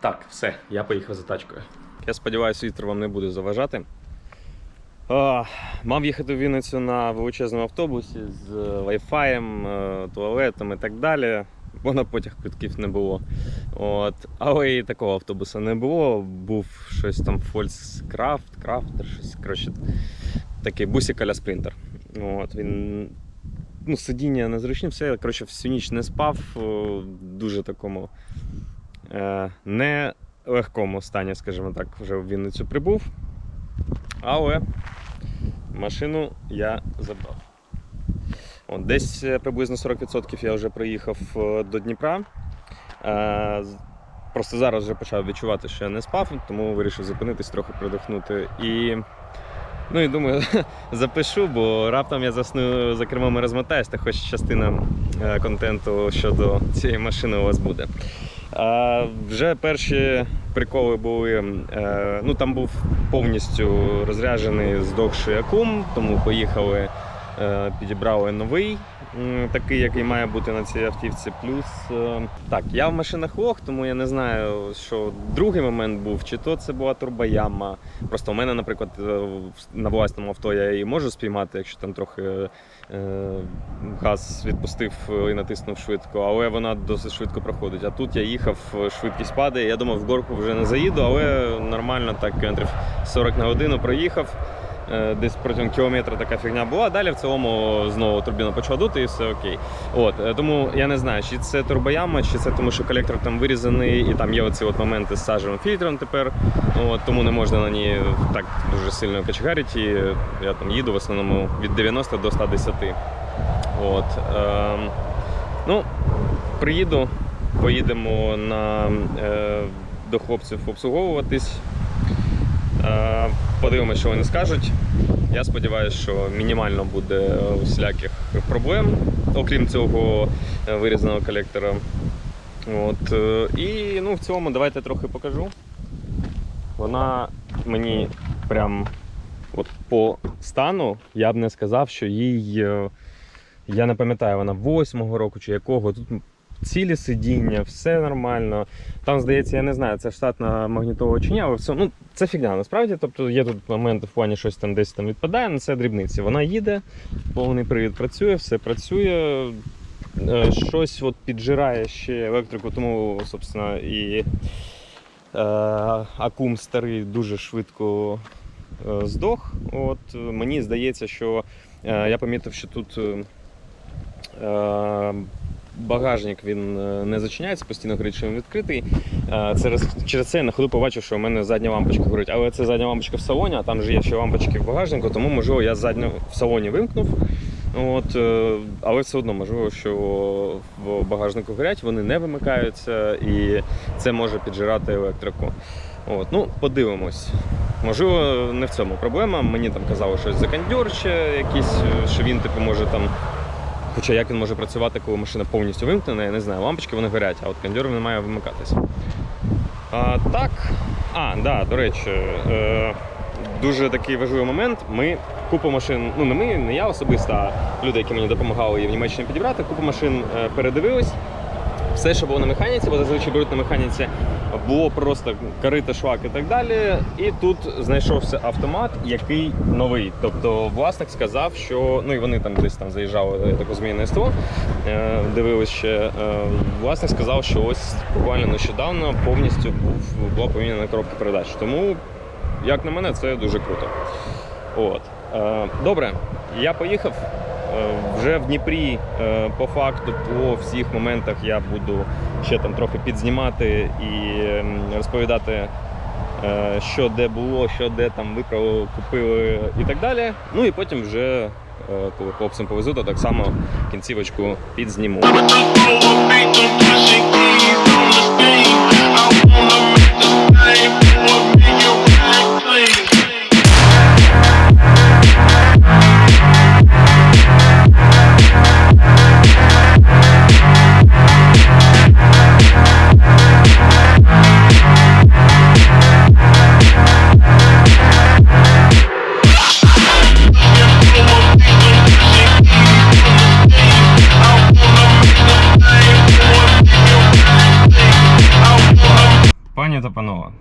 Так, все, я поїхав за тачкою. Я сподіваюся, вітер вам не буде заважати. А, мав їхати в Вінницю на величезному автобусі з е, Wi-Fi, е, туалетом і так далі, бо на потяг квитків не було. От. Але і такого автобуса не було. Був щось там Volkskraft, Crafter, щось коротше, такий бусик а спринтер. От, він ну, сидіння незручні, все. Я коротше, всю ніч не спав, дуже такому е, не легкому стані, скажімо так, вже в Вінницю прибув. Але машину я забрав. От, десь е, приблизно 40% я вже приїхав е, до Дніпра. Е, Просто зараз вже почав відчувати, що я не спав, тому вирішив зупинитись, трохи передихнути. І, ну і думаю, запишу, бо раптом я засну за кермом і розмотаюсь, та хоч частина е, контенту щодо цієї машини у вас буде. А, вже перші приколи були. Е, ну там був повністю розряджений здохший акум, тому поїхали, е, підібрали новий, такий, який має бути на цій автівці. Плюс е, так, я в машинах лох, тому я не знаю, що другий момент був, чи то це була турбояма. Просто у мене, наприклад, е, на власному авто я її можу спіймати, якщо там трохи е, газ відпустив і натиснув швидко, але вона досить швидко проходить. А тут я їхав, швидкість падає. Я думав, в горку вже не заїду, але нормально так кілометрів 40 на годину проїхав. Е, Десь протягом кілометра така фігня була. Далі в цілому знову турбіна почала дути і все окей. От е, тому я не знаю, чи це турбояма, чи це тому, що колектор там вирізаний, і там є оці от моменти з сажевим фільтром тепер. От тому не можна на ній так дуже сильно качегарити. Я там їду в основному від 90 до 110. От. Ем, ну, приїду, поїдемо на, е, до хлопців обслуговуватись. Е, подивимось, що вони скажуть. Я сподіваюся, що мінімально буде усіляких проблем, окрім цього е, вирізаного колектора. От, е, і ну, в цілому давайте трохи покажу. Вона мені прям от по стану я б не сказав, що їй. Я не пам'ятаю, вона восьмого року чи якого. Тут цілі сидіння, все нормально. Там, здається, я не знаю, це штатна магнітова чи ні, але все, ну, це фігня насправді. Тобто є тут моменти в плані щось там десь там відпадає, але це дрібниці. Вона їде, повний привід працює, все працює. Е, Щось от піджирає ще електрику, тому, собственно, і е, акум старий дуже швидко е, здох. От, мені здається, що е, я помітив, що тут е, е, багажник він е, не зачиняється, постійно горить, що він відкритий. Через, через це я на ходу побачив, що у мене задня лампочка горить. Але це задня лампочка в салоні, а там же є ще лампочки в багажнику, тому можливо я задню в салоні вимкнув. От, е, але все одно можливо, що в багажнику горять, вони не вимикаються, і це може піджирати електрику. От, ну, подивимось. Можливо, не в цьому проблема. Мені там казали щось за кондьор ще якийсь, е, що він типу може там. Хоча як він може працювати, коли машина повністю вимкнена, я не знаю. Лампочки вони горять, а от кондьор не має вимикатися. А, так. А, да, до речі, е, дуже такий важливий момент. Ми купу машин, ну не ми, не я особисто, а люди, які мені допомагали її в Німеччині підібрати, купу машин е, передивились. Все, що було на механіці, бо зазвичай беруть на механіці, було просто корита, швак і так далі. І тут знайшовся автомат, який новий. Тобто власник сказав, що ну і вони там десь там заїжджали, я так розумію, СТО, е, дивились ще. Е, власник сказав, що ось буквально нещодавно повністю був, була поміняна коробка передач. Тому, як на мене, це дуже круто. От. Е, добре, я поїхав. Е, Вже в Дніпрі е, по факту по всіх моментах я буду ще там трохи підзнімати і ем, розповідати, е, що де було, що де там виправили, купили і так далі. Ну і потім вже, коли хлопцям повезу, то так само кінцівочку підзніму.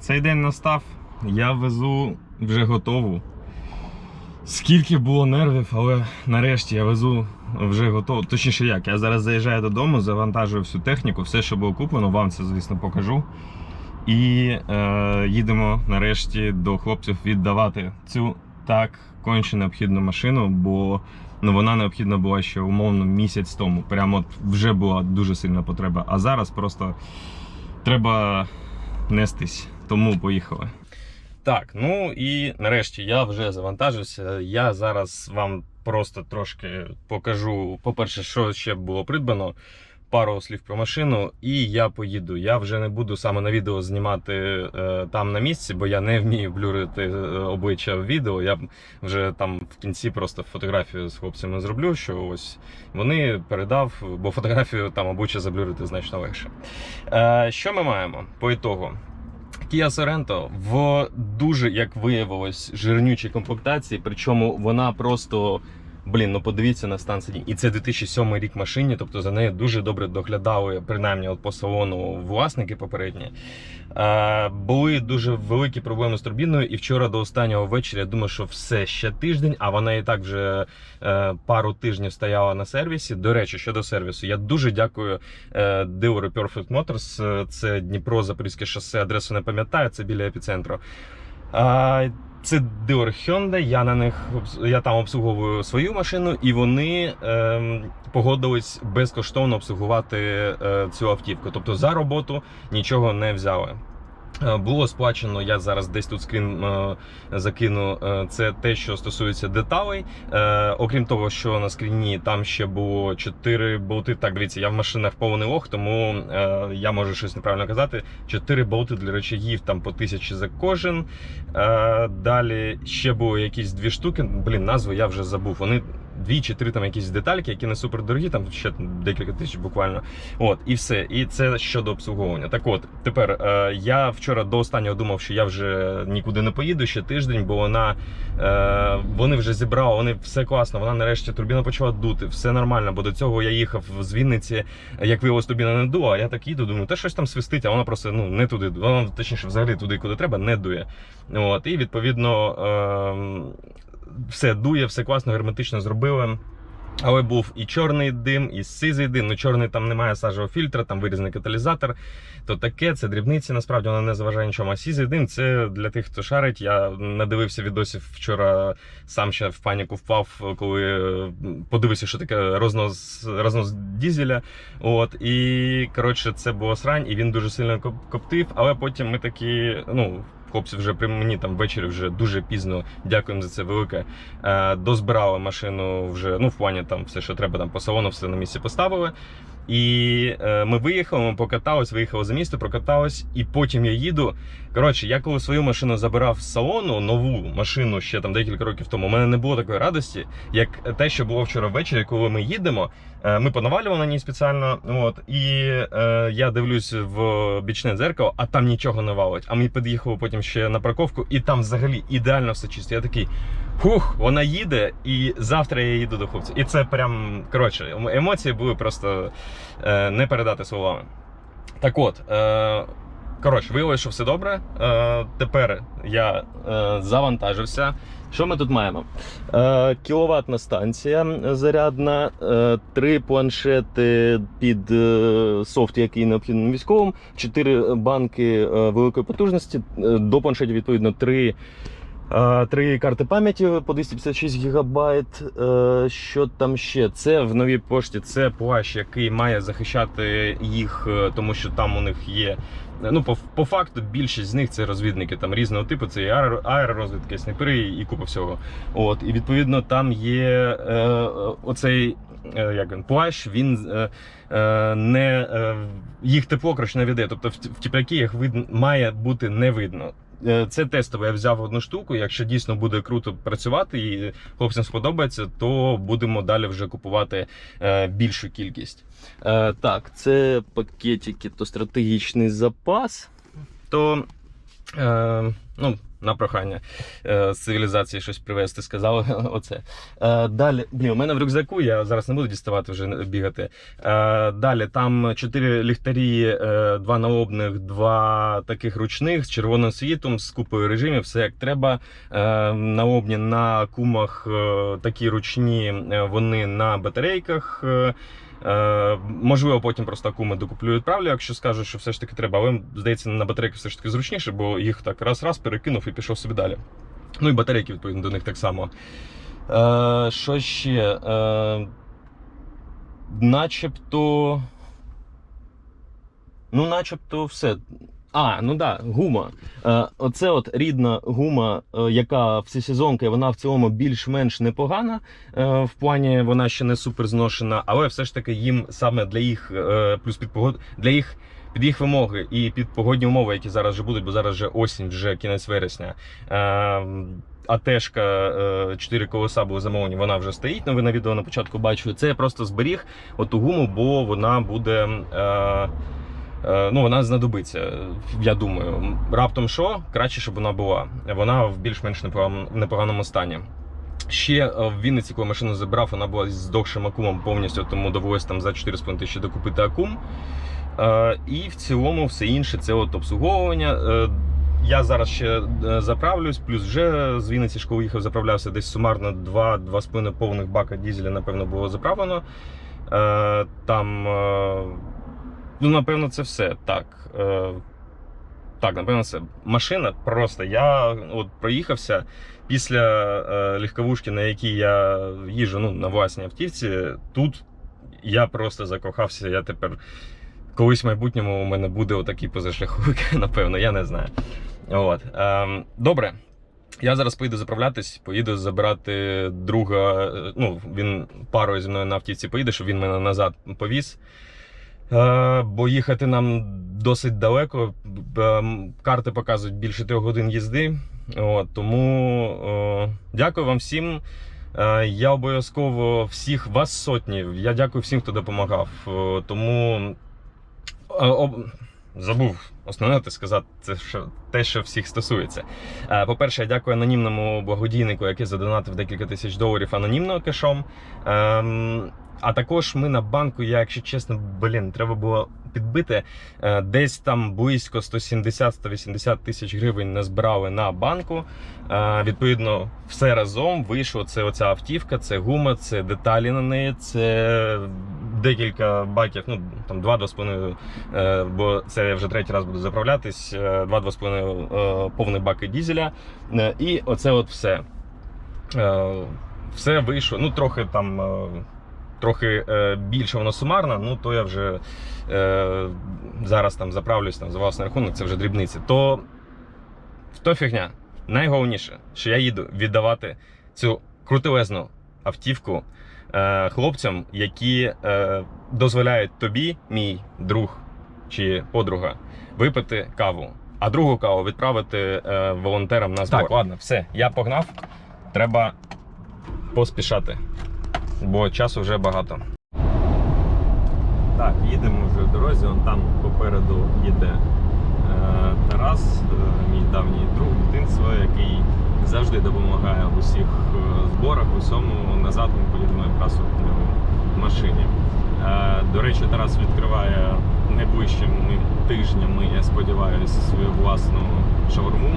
Цей день настав. Я везу вже готову. Скільки було нервів, але нарешті я везу вже готову. Точніше як, я зараз заїжджаю додому, завантажую всю техніку, все, що було куплено, вам це, звісно, покажу. І е, їдемо нарешті до хлопців віддавати цю так конче необхідну машину, бо ну, вона необхідна була ще умовно місяць тому. Прямо от вже була дуже сильна потреба. А зараз просто треба нестись. Тому поїхали. Так, ну і нарешті я вже завантажився. Я зараз вам просто трошки покажу, по-перше, що ще було придбано. Пару слів про машину, і я поїду. Я вже не буду саме на відео знімати е, там на місці, бо я не вмію блюрити е, обличчя в відео. Я вже там в кінці просто фотографію з хлопцями зроблю, що ось вони передав, бо фотографію там обличчя заблюрити значно легше. Е, що ми маємо по ітогу? Kia Sorento в дуже, як виявилось, жирнючій комплектації, причому вона просто. Блін, ну подивіться на стан сидінь. І це 2007 рік машині, тобто за нею дуже добре доглядали, принаймні от по салону власники попередні. Е, були дуже великі проблеми з турбіною, і вчора до останнього вечора я думав, що все ще тиждень, а вона і так вже е, пару тижнів стояла на сервісі. До речі, щодо сервісу, я дуже дякую е, дилеру Perfect Motors. Е, Це Дніпро, Запорізьке шосе, адресу не пам'ятаю, це біля епіцентру. Е, це Dior Hyundai, я на них я там обслуговую свою машину, і вони е, погодились безкоштовно обслугувати е, цю автівку. Тобто за роботу нічого не взяли. Е, Було сплачено, я зараз десь тут скрін е, закину. е, Це те, що стосується деталей. Е, окрім того, що на скріні там ще було 4 болти. Так, дивіться, я в машинах повний лох, тому е, я можу щось неправильно казати. 4 болти для речагів там по тисячі за кожен. Е, далі ще було якісь дві штуки. Блін, назву я вже забув. Вони дві чи три там якісь детальки, які не супер дорогі, там ще декілька тисяч буквально. От, і все. І це щодо обслуговування. Так от, тепер е, я вчора до останнього думав, що я вже нікуди не поїду ще тиждень, бо вона е, вони вже зібрали, вони все класно. Вона нарешті турбіна почала дути, все нормально. Бо до цього я їхав з Вінниці, як виявилось, турбіна не дула. А я так їду, думаю, та щось там свистить, а вона просто ну не туди. Вона точніше, взагалі туди, куди треба, не дує. От, і відповідно. Е, все дує, все класно, герметично зробили. Але був і чорний дим, і сизий дим. Ну, чорний там немає сажового фільтра, там вирізаний каталізатор. То таке, це дрібниці, насправді вона не заважає нічому. А сізий дим це для тих, хто шарить. Я надивився відосів вчора, сам ще в паніку впав, коли е, подивився, що таке рознос, рознос дізеля. От, і коротше, це було срань, і він дуже сильно коптив. Але потім ми такі, ну. Хлопці вже при мені там ввечері вже дуже пізно. Дякуємо за це велике. Е, дозбирали машину вже, ну в плані там все, що треба там по салону, все на місці поставили. І е, ми виїхали, ми покатались, виїхали за місто, прокатались, і потім я їду. Коротше, я коли свою машину забирав з салону, нову машину ще там декілька років тому, у мене не було такої радості, як те, що було вчора ввечері, коли ми їдемо. Е, Ми понавалювали на ній спеціально. От, і е, я дивлюсь в бічне дзеркало, а там нічого не валить. А ми під'їхали потім ще на парковку, і там взагалі ідеально все чисто. Я такий. Хух, вона їде, і завтра я їду до хлопця. І це прям коротше, ем- емоції були просто е, не передати словами. Так от, е, коротше, виявилося, що все добре. Е, тепер я е, завантажився. Що ми тут маємо? Е, кіловатна станція зарядна, е, три планшети під е, софт, який необхідний військовим, чотири банки е, великої потужності. Е, До планшетів, відповідно, три. Е, Три карти пам'яті по 256 гігабайт. Е, Що там ще? Це в новій пошті. Це плащ, який має захищати їх, е, тому що там у них є. Ну, по, по факту, більшість з них це розвідники там різного типу. Це і аеророзвідки, снайпери і купа всього. От, і відповідно там є е, оцей. е, Як він плащ, він е, е, не е, їх тепло коротше, не веде. Тобто в, в тіпляки їх видно, має бути не видно. Е, Це тестове, Я взяв одну штуку. Якщо дійсно буде круто працювати і хлопцям сподобається, то будемо далі вже купувати е, більшу кількість. Е, так, це пакетики, то стратегічний запас. То Е, ну, на прохання е, з цивілізації щось привезти, сказали оце. Е, далі, блін, у мене в рюкзаку, я зараз не буду діставати вже бігати. Е, далі там чотири ліхтарі, е, два налобних, два таких ручних з червоним світом, з купою режимів, все як треба. Е, налобні на кумах е, такі ручні, е, вони на батарейках. Е, Е, можливо, потім просто акуми докуплю і відправлю, якщо скажуть, що все ж таки треба. Але здається, на батарейки все ж таки зручніше, бо їх так раз-раз перекинув і пішов собі далі. Ну і батарейки, відповідно, до них так само. Е, що ще? Е, начебто. Ну, начебто, все. А, ну да, гума. Е, оце от рідна гума, е, яка всесезонка, вона в цілому більш-менш непогана. Е, в плані вона ще не супер зношена, але все ж таки їм саме для їх плюс під погод для їх. Під їх вимоги і під погодні умови, які зараз вже будуть, бо зараз вже осінь, вже кінець вересня. АТшка е, 4 колеса були замовлені, вона вже стоїть. Ну ви на відео на початку бачили. Це я просто зберіг оту гуму, бо вона буде. Е, Ну, вона знадобиться, я думаю. Раптом що, краще, щоб вона була. Вона в більш-менш непоганому стані. Ще е, в Вінниці, коли машину забрав, вона була з здохшим акумом повністю, тому довелося там за 4,5 тисячі докупити акум. Е, І в цілому все інше це от обслуговування. Е, Я зараз ще е, заправлюсь, плюс вже з Вінниці школи їхав, заправлявся десь сумарно 2-2,5 повних бака дізеля, напевно, було заправлено. Е, Там е, Ну, напевно, це все. Так. Е, так, напевно, це машина просто. Я от проїхався після е, легковушки, на якій я їжджу ну, на власній автівці. Тут я просто закохався. Я тепер колись в майбутньому у мене буде отакий позашляховик, напевно, я не знаю. От. Е, добре. Я зараз поїду заправлятись, поїду забирати друга. е, Ну, він парою зі мною на автівці поїде, щоб він мене назад повіз. Е, бо їхати нам досить далеко. Ем, Карти показують більше трьох годин їзди. От, тому е, дякую вам всім. Е, Я обов'язково всіх вас сотні. Я дякую всім, хто допомагав. Е, Тому е, забув основне те сказати, це те, що всіх стосується. Е, По-перше, я дякую анонімному благодійнику, який задонатив декілька тисяч доларів анонімно кешом. А також ми на банку, я, якщо чесно, блін, треба було підбити. е, Десь там близько 170-180 тисяч гривень назбирали на банку. Е, Відповідно, все разом вийшло. Це оця автівка, це гума, це деталі на неї, це декілька баків, ну там 2-2,5, е, бо це я вже третій раз буду заправлятись. 2-2,5 е, повний баки дізеля. І оце от все. Все вийшло. Ну, трохи там. Трохи е, більше воно сумарно, ну то я вже е, зараз там заправлюсь там, за власний рахунок, це вже дрібниці. То, то фігня. Найголовніше, що я їду віддавати цю крутелезну автівку е, хлопцям, які е, дозволяють тобі, мій друг чи подруга, випити каву, а другу каву відправити е, волонтерам на збор. Так, ладно, все, я погнав. Треба поспішати, бо часу вже багато. Так, їдемо вже в дорозі, он там попереду їде е, Тарас, е, мій давній друг дитинства, який завжди допомагає в усіх е, зборах, усьому. Назад ми поїдемо якраз в машині. Е, до речі, Тарас відкриває найближчими тижнями, я сподіваюся, свою власну шаурму.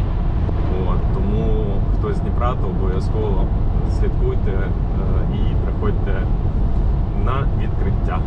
От, тому хтось з Дніпра, то обов'язково слідкуйте е, і приходьте на відкриття.